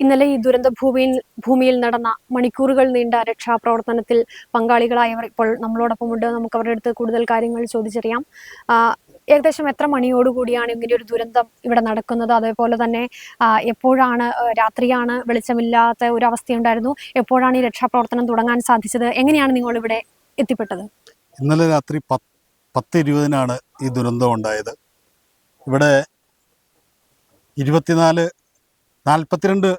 ഇന്നലെ ഈ ദുരന്ത ഭൂമിയിൽ ഭൂമിയിൽ നടന്ന മണിക്കൂറുകൾ നീണ്ട രക്ഷാപ്രവർത്തനത്തിൽ പങ്കാളികളായവർ ഇപ്പോൾ നമ്മളോടൊപ്പമുണ്ട് നമുക്ക് അവരുടെ അടുത്ത് കൂടുതൽ കാര്യങ്ങൾ ചോദിച്ചറിയാം. ഏകദേശം എത്ര മണിയോടുകൂടിയാണ് ഇങ്ങനെ ഒരു ദുരന്തം ഇവിടെ നടക്കുന്നത്? അതേപോലെ തന്നെ എപ്പോഴാണ് രാത്രിയാണ് വെളിച്ചമില്ലാത്ത ഒരു അവസ്ഥയുണ്ടായിരുന്നു? എപ്പോഴാണ് ഈ രക്ഷാപ്രവർത്തനം തുടങ്ങാൻ സാധിച്ചത്? എങ്ങനെയാണ് നിങ്ങൾ ഇവിടെ എത്തിപ്പെട്ടത്? ഇന്നലെ രാത്രി പത്ത് ഇരുപതിനാണ് ഈ ദുരന്തം ഉണ്ടായത്. ഇവിടെ ഇരുപത്തിനാല് നാൽപ്പത്തിരണ്ട്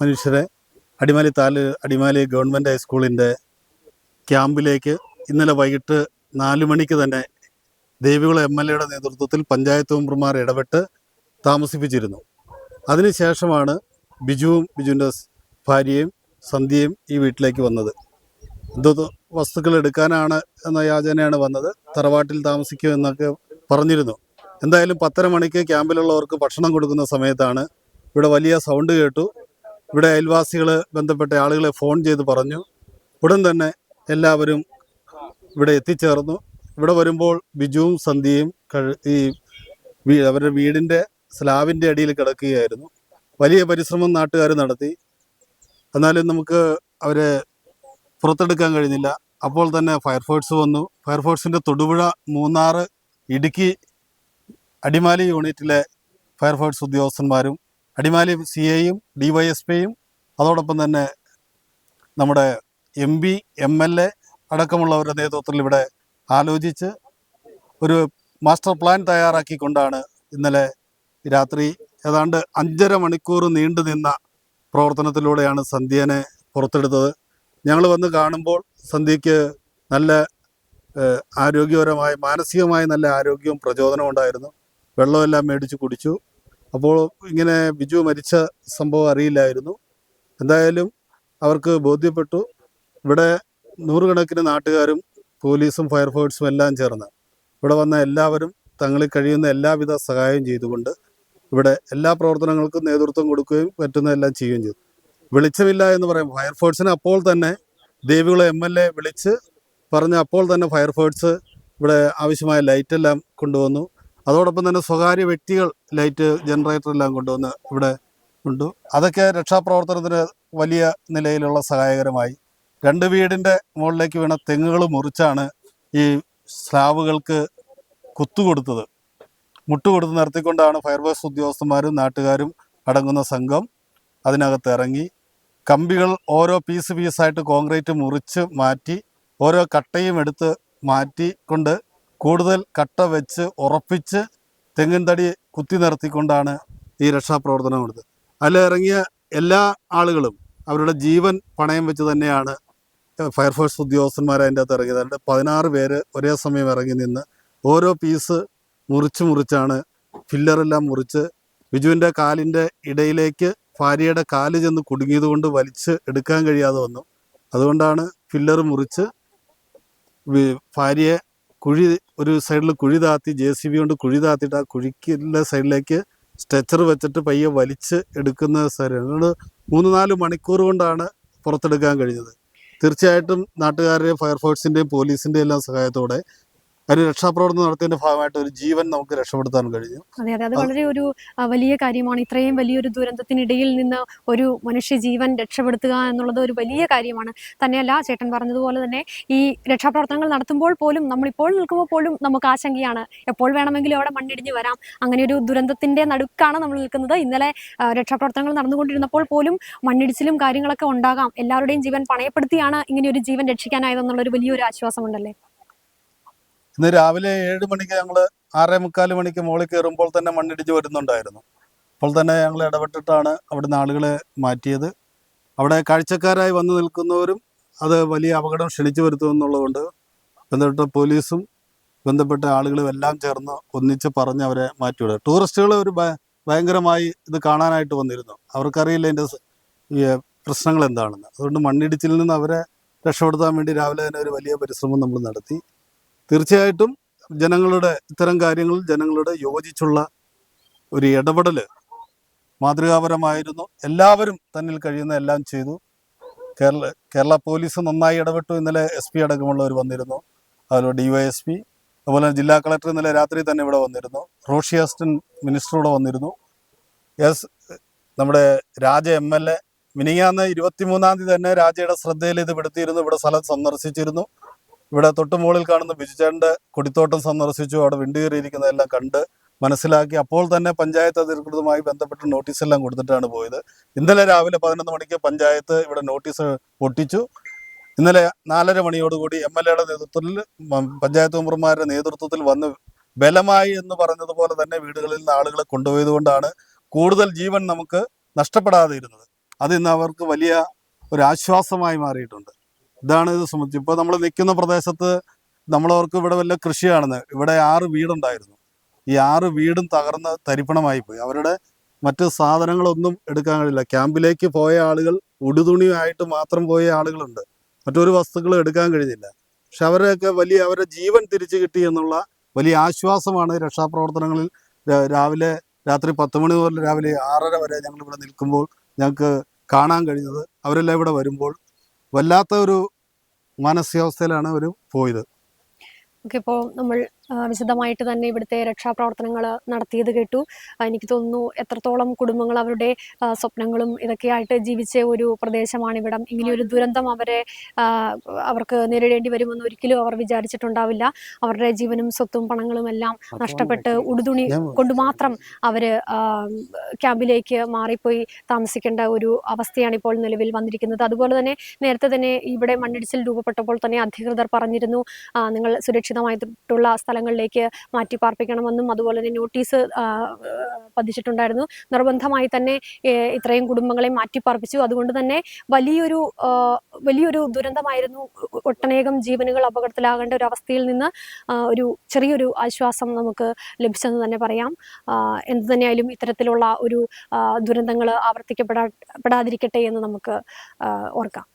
മനുഷ്യരെ അടിമാലി താൽ അടിമാലി ഗവൺമെന്റ് ഹൈസ്കൂളിന്റെ ക്യാമ്പിലേക്ക് ഇന്നലെ വൈകിട്ട് നാല് മണിക്ക് തന്നെ ദേവികുളം എം എൽ എയുടെ നേതൃത്വത്തിൽ പഞ്ചായത്ത് മെമ്പർമാർ ഇടപെട്ട് താമസിപ്പിച്ചിരുന്നു. അതിനുശേഷമാണ് ബിജുവും ബിജുവിന്റെ ഭാര്യയും സന്ധ്യയും ഈ വീട്ടിലേക്ക് വന്നത്. എന്തോ വസ്തുക്കൾ എടുക്കാനാണ് എന്ന യാചനയാണ് വന്നത്. തറവാട്ടിൽ താമസിക്കും എന്നൊക്കെ പറഞ്ഞിരുന്നു. എന്തായാലും പത്തര മണിക്ക് ക്യാമ്പിലുള്ളവർക്ക് ഭക്ഷണം കൊടുക്കുന്ന സമയത്താണ് ഇവിടെ വലിയ സൗണ്ട് കേട്ടു. ഇവിടെ അയൽവാസികൾ ബന്ധപ്പെട്ട ആളുകളെ ഫോൺ ചെയ്ത് പറഞ്ഞു. ഉടൻ തന്നെ എല്ലാവരും ഇവിടെ എത്തിച്ചേർന്നു. ഇവിടെ വരുമ്പോൾ ബിജുവും സന്ധ്യയും ഈ അവരുടെ വീടിന്റെ സ്ലാബിന്റെ അടിയിൽ കിടക്കുകയായിരുന്നു. വലിയ പരിശ്രമം നാട്ടുകാർ നടത്തി. എന്നാലും നമുക്ക് അവരെ പുറത്തെടുക്കാൻ കഴിഞ്ഞില്ല. അപ്പോൾ തന്നെ ഫയർഫോഴ്സ് വന്നു. ഫയർഫോഴ്സിന്റെ തൊടുപുഴ മൂന്നാറ് ഇടുക്കി അടിമാലി യൂണിറ്റിലെ ഫയർഫോഴ്സ് ഉദ്യോഗസ്ഥന്മാരും അടിമാലി സി എയും ഡി വൈ എസ് പിയും അതോടൊപ്പം തന്നെ നമ്മുടെ M P M L A അടക്കമുള്ളവരുടെ നേതൃത്വത്തിൽ ഇവിടെ ആലോചിച്ച് ഒരു മാസ്റ്റർ പ്ലാൻ തയ്യാറാക്കിക്കൊണ്ടാണ് ഇന്നലെ രാത്രി ഏതാണ്ട് അഞ്ചര മണിക്കൂർ നീണ്ടു നിന്ന പ്രവർത്തനത്തിലൂടെയാണ് സന്ധ്യനെ പുറത്തെടുത്തത്. ഞങ്ങൾ വന്ന് കാണുമ്പോൾ സന്ധ്യയ്ക്ക് നല്ല ആരോഗ്യപരമായി മാനസികമായ നല്ല ആരോഗ്യവും പ്രചോദനവും ഉണ്ടായിരുന്നു. വെള്ളമെല്ലാം മേടിച്ച് കുടിച്ചു. അപ്പോൾ ഇങ്ങനെ ബിജു മരിച്ച സംഭവം അറിയില്ലായിരുന്നു. എന്തായാലും അവർക്ക് ബോധ്യപ്പെട്ടു. ഇവിടെ നൂറുകണക്കിന് നാട്ടുകാരും പോലീസും ഫയർഫോഴ്സും എല്ലാം ചേർന്ന് ഇവിടെ വന്ന എല്ലാവരും തങ്ങളിൽ കഴിയുന്ന എല്ലാവിധ സഹായവും ചെയ്തുകൊണ്ട് ഇവിടെ എല്ലാ പ്രവർത്തനങ്ങൾക്കും നേതൃത്വം കൊടുക്കുകയും പറ്റുന്നതെല്ലാം ചെയ്യുകയും ചെയ്തു. വെളിച്ചമില്ല എന്ന് പറയും ഫയർഫോഴ്സിനെ അപ്പോൾ തന്നെ ദേവികുളം എം എൽ എ വിളിച്ച് പറഞ്ഞ അപ്പോൾ തന്നെ ഫയർഫോഴ്സ് ഇവിടെ ആവശ്യമായ ലൈറ്റെല്ലാം കൊണ്ടുവന്നു. അതോടൊപ്പം തന്നെ സ്വകാര്യ വ്യക്തികൾ ലൈറ്റ് ജനറേറ്റർ എല്ലാം കൊണ്ടുവന്ന് ഇവിടെ ഉണ്ട്. അതൊക്കെ രക്ഷാപ്രവർത്തനത്തിന് വലിയ നിലയിലുള്ള സഹായകരമായി. രണ്ട് വീടിന്റെ മുകളിലേക്ക് വീണ തെങ്ങുകൾ മുറിച്ചാണ് ഈ സ്ലാവുകൾക്ക് കുത്തുകൊടുത്തത്. മുട്ടുകൊടുത്ത് നിർത്തിക്കൊണ്ടാണ് ഫയർഫോഴ്സ് ഉദ്യോഗസ്ഥന്മാരും നാട്ടുകാരും അടങ്ങുന്ന സംഘം അതിനകത്ത് ഇറങ്ങി. കമ്പികൾ ഓരോ പീസ് പീസായിട്ട് കോൺക്രീറ്റ് മുറിച്ച് മാറ്റി ഓരോ കട്ടയും എടുത്ത് മാറ്റി കൊണ്ട് കൂടുതൽ കട്ട വെച്ച് ഉറപ്പിച്ച് തെങ്ങിൻ തടി കുത്തി നിർത്തിക്കൊണ്ടാണ് ഈ രക്ഷാപ്രവർത്തനം കൊടുത്തത് അതിൽ ഇറങ്ങിയ എല്ലാ ആളുകളും അവരുടെ ജീവൻ പണയം വെച്ച് തന്നെയാണ് ഫയർഫോഴ്സ് ഉദ്യോഗസ്ഥന്മാർ അതിന്റെ അകത്ത് ഇറങ്ങിയത്. അതിന്റെ പതിനാറ് പേര് ഒരേ സമയം ഇറങ്ങി നിന്ന് ഓരോ പീസ് മുറിച്ച് മുറിച്ചാണ് ഫില്ലറെല്ലാം മുറിച്ച് ബിജുവിന്റെ കാലിന്റെ ഇടയിലേക്ക് ഭാര്യയുടെ കാൽ ചെന്ന് കുടുങ്ങിയത് കൊണ്ട് വലിച്ച് എടുക്കാൻ കഴിയാതെ വന്നു. അതുകൊണ്ടാണ് ഫില്ലർ മുറിച്ച് ഭാര്യയെ കുഴി ഒരു സൈഡിൽ കുഴി താത്തി ജെ സി ബി കൊണ്ട് കുഴി താത്തിയിട്ട് ആ കുഴിക്കുള്ള സൈഡിലേക്ക് സ്ട്രെച്ചർ വെച്ചിട്ട് പയ്യെ വലിച്ച് എടുക്കുന്ന സ്ഥലമാണ് അതുകൊണ്ട് മൂന്ന് നാല് മണിക്കൂർ കൊണ്ടാണ് പുറത്തെടുക്കാൻ കഴിഞ്ഞത്. തീർച്ചയായിട്ടും നാട്ടുകാരുടെയും ഫയർഫോഴ്സിന്റെയും പോലീസിന്റെയും എല്ലാം സഹായത്തോടെ ഒരു രക്ഷാപ്രവർത്തനം നടത്തിയതിന്റെ ഭാഗമായിട്ട് ഒരു ജീവൻ നമുക്ക് രക്ഷപ്പെടുത്താൻ കഴിഞ്ഞു. അതെ അതെ. അത് വളരെ ഒരു വലിയ കാര്യമാണ്. ഇത്രയും വലിയൊരു ദുരന്തത്തിനിടയിൽ നിന്ന് ഒരു മനുഷ്യ ജീവൻ രക്ഷപ്പെടുത്തുക എന്നുള്ളത് ഒരു വലിയ കാര്യമാണ്. തന്നെയല്ല ചേട്ടൻ പറഞ്ഞതുപോലെ തന്നെ ഈ രക്ഷാപ്രവർത്തനങ്ങൾ നടത്തുമ്പോൾ പോലും നമ്മളിപ്പോൾ നിൽക്കുമ്പോൾ പോലും നമുക്ക് ആശങ്കയാണ്. എപ്പോൾ വേണമെങ്കിലും അവിടെ മണ്ണിടിഞ്ഞ് വരാം. അങ്ങനെ ഒരു ദുരന്തത്തിന്റെ നടുക്കാണ് നമ്മൾ നിൽക്കുന്നത്. ഇന്നലെ രക്ഷാപ്രവർത്തനങ്ങൾ നടന്നുകൊണ്ടിരുന്നപ്പോൾ പോലും മണ്ണിടിച്ചിലും കാര്യങ്ങളൊക്കെ ഉണ്ടാകാം. എല്ലാവരുടെയും ജീവൻ പണയപ്പെടുത്തിയാണ് ഇങ്ങനെ ഒരു ജീവൻ രക്ഷിക്കാനായതെന്നുള്ള ഒരു വലിയൊരു ആശ്വാസമുണ്ടല്ലേ? ഇന്ന് രാവിലെ ഏഴ് മണിക്ക് ഞങ്ങൾ ആറേ മുക്കാൽ മണിക്ക് മുകളിൽ കയറുമ്പോൾ തന്നെ മണ്ണിടിച്ച് വരുന്നുണ്ടായിരുന്നു. അപ്പോൾ തന്നെ ഞങ്ങൾ ഇടപെട്ടിട്ടാണ് അവിടുന്ന് ആളുകളെ മാറ്റിയത്. അവിടെ കാഴ്ചക്കാരായി വന്നു നിൽക്കുന്നവരും അത് വലിയ അപകടം ക്ഷണിച്ചു വരുത്തുമെന്നുള്ളതുകൊണ്ട് ബന്ധപ്പെട്ട പോലീസും ബന്ധപ്പെട്ട ആളുകളും എല്ലാം ചേർന്ന് ഒന്നിച്ച് പറഞ്ഞ് അവരെ മാറ്റിവിടുക ടൂറിസ്റ്റുകൾ ഒരു ഭയങ്കരമായി ഇത് കാണാനായിട്ട് വന്നിരുന്നു. അവർക്കറിയില്ല ഇതിന്റെ പ്രശ്നങ്ങൾ എന്താണെന്ന്. അതുകൊണ്ട് മണ്ണിടിച്ചിൽ നിന്ന് അവരെ രക്ഷപ്പെടുത്താൻ വേണ്ടി രാവിലെ തന്നെ ഒരു വലിയ പരിശ്രമം നമ്മൾ നടത്തി. തീർച്ചയായിട്ടും ജനങ്ങളുടെ ഇത്തരം കാര്യങ്ങൾ ജനങ്ങളുടെ യോജിച്ചുള്ള ഒരു ഇടപെടൽ മാതൃകാപരമായിരുന്നു. എല്ലാവരും തന്നിൽ കഴിയുന്ന എല്ലാം ചെയ്തു. കേരള കേരള പോലീസ് നന്നായി ഇടപെട്ടു. ഇന്നലെ എസ് പി അടക്കമുള്ളവർ വന്നിരുന്നു. അതുപോലെ ഡി വൈ എസ് പി അതുപോലെ ജില്ലാ കളക്ടർ ഇന്നലെ രാത്രി തന്നെ ഇവിടെ വന്നിരുന്നു. റോഷി അസ്റ്റൻ മിനിസ്റ്റർ ഇവിടെ വന്നിരുന്നു. എസ് നമ്മുടെ രാജ എം എൽ എ മിനിങ്ങാന്ന് ഇരുപത്തിമൂന്നാം തീയതി തന്നെ രാജയുടെ ശ്രദ്ധയിൽ ഇത് പെടുത്തിയിരുന്നു. ഇവിടെ സ്ഥലം സന്ദർശിച്ചിരുന്നു. ഇവിടെ തൊട്ട് മുകളിൽ കാണുന്ന ബിജുചേട്ടന്റെ കൊടിത്തോട്ടം സന്ദർശിച്ചു. അവിടെ വിണ്ടുകയറിയിരിക്കുന്നതെല്ലാം കണ്ട് മനസ്സിലാക്കി. അപ്പോൾ തന്നെ പഞ്ചായത്ത് അധികൃതരുമായി ബന്ധപ്പെട്ട് നോട്ടീസ് എല്ലാം കൊടുത്തിട്ടാണ് പോയത്. ഇന്നലെ രാവിലെ പതിനൊന്ന് മണിക്ക് പഞ്ചായത്ത് ഇവിടെ നോട്ടീസ് പൊട്ടിച്ചു. ഇന്നലെ നാലര മണിയോടുകൂടി എം എൽ എയുടെ നേതൃത്വത്തിൽ പഞ്ചായത്ത് മെമ്പർമാരുടെ നേതൃത്വത്തിൽ വന്ന് ബലമായി എന്ന് പറഞ്ഞതുപോലെ തന്നെ വീടുകളിൽ നിന്ന് ആളുകളെ കൊണ്ടുപോയതുകൊണ്ടാണ് കൂടുതൽ ജീവൻ നമുക്ക് നഷ്ടപ്പെടാതെ ഇരുന്നത്. അത് ഇന്ന് അവർക്ക് വലിയ ഒരു ആശ്വാസമായി മാറിയിട്ടുണ്ട്. ഇതാണ് ഇത് സംബന്ധിച്ച്. ഇപ്പോൾ നമ്മൾ നിൽക്കുന്ന പ്രദേശത്ത് നമ്മളവർക്ക് ഇവിടെ വല്ല കൃഷിയാണെന്ന്. ഇവിടെ ആറ് വീടുണ്ടായിരുന്നു. ഈ ആറ് വീടും തകർന്ന് തരിപ്പണമായി പോയി അവരുടെ മറ്റ് സാധനങ്ങളൊന്നും എടുക്കാൻ കഴിയില്ല. ക്യാമ്പിലേക്ക് പോയ ആളുകൾ ഉടുതുണിയായിട്ട് മാത്രം പോയ ആളുകളുണ്ട്. മറ്റൊരു വസ്തുക്കളും എടുക്കാൻ കഴിഞ്ഞില്ല. പക്ഷെ അവരെയൊക്കെ വലിയ അവരുടെ ജീവൻ തിരിച്ചു കിട്ടി എന്നുള്ള വലിയ ആശ്വാസമാണ് രക്ഷാപ്രവർത്തനങ്ങളിൽ രാവിലെ രാത്രി പത്ത് മണി മുതൽ രാവിലെ ആറര വരെ ഞങ്ങൾ ഇവിടെ നിൽക്കുമ്പോൾ ഞങ്ങൾക്ക് കാണാൻ കഴിഞ്ഞത്. അവരെല്ലാം ഇവിടെ വരുമ്പോൾ വല്ലാത്ത ഒരു മാനസികാവസ്ഥയിലാണ് അവർ പോയത്. ഇപ്പോൾ നമ്മൾ വിശദമായിട്ട് തന്നെ ഇവിടുത്തെ രക്ഷാപ്രവർത്തനങ്ങൾ നടത്തിയത് കേട്ടു. എനിക്ക് തോന്നുന്നു എത്രത്തോളം കുടുംബങ്ങൾ അവരുടെ സ്വപ്നങ്ങളും ഇതൊക്കെയായിട്ട് ജീവിച്ച ഒരു പ്രദേശമാണ് ഇവിടം. ഇങ്ങനെയൊരു ദുരന്തം അവരെ അവർക്ക് നേരിടേണ്ടി വരുമെന്ന് ഒരിക്കലും അവർ വിചാരിച്ചിട്ടുണ്ടാവില്ല. അവരുടെ ജീവനും സ്വത്തും പണങ്ങളും എല്ലാം നഷ്ടപ്പെട്ട് ഉടുതുണി കൊണ്ട് മാത്രം അവർ ക്യാമ്പിലേക്ക് മാറിപ്പോയി താമസിക്കേണ്ട ഒരു അവസ്ഥയാണ് ഇപ്പോൾ നിലവിൽ വന്നിരിക്കുന്നത്. അതുപോലെ തന്നെ നേരത്തെ തന്നെ ഇവിടെ മണ്ണിടിച്ചിൽ രൂപപ്പെട്ടപ്പോൾ തന്നെ അധികൃതർ പറഞ്ഞിരുന്നു നിങ്ങൾ സുരക്ഷിതമായിട്ടുള്ള സ്ഥലങ്ങളിലേക്ക് മാറ്റി പാർപ്പിക്കണമെന്നും അതുപോലെ തന്നെ നോട്ടീസ് പതിച്ചിട്ടുണ്ടായിരുന്നു. നിർബന്ധമായി തന്നെ ഇത്രയും കുടുംബങ്ങളെ മാറ്റി പാർപ്പിച്ചു അതുകൊണ്ട് തന്നെ വലിയൊരു വലിയൊരു ദുരന്തമായിരുന്നു ഒട്ടനേകം ജീവനുകൾ അപകടത്തിലാകേണ്ട ഒരു അവസ്ഥയിൽ നിന്ന് ഒരു ചെറിയൊരു ആശ്വാസം നമുക്ക് ലഭിച്ചെന്ന് തന്നെ പറയാം. എന്തു തന്നെയായാലും ഇത്തരത്തിലുള്ള ഒരു ദുരന്തങ്ങൾ ആവർത്തിക്കപ്പെടാ പെടാതിരിക്കട്ടെ എന്ന് നമുക്ക് ഓർക്കാം.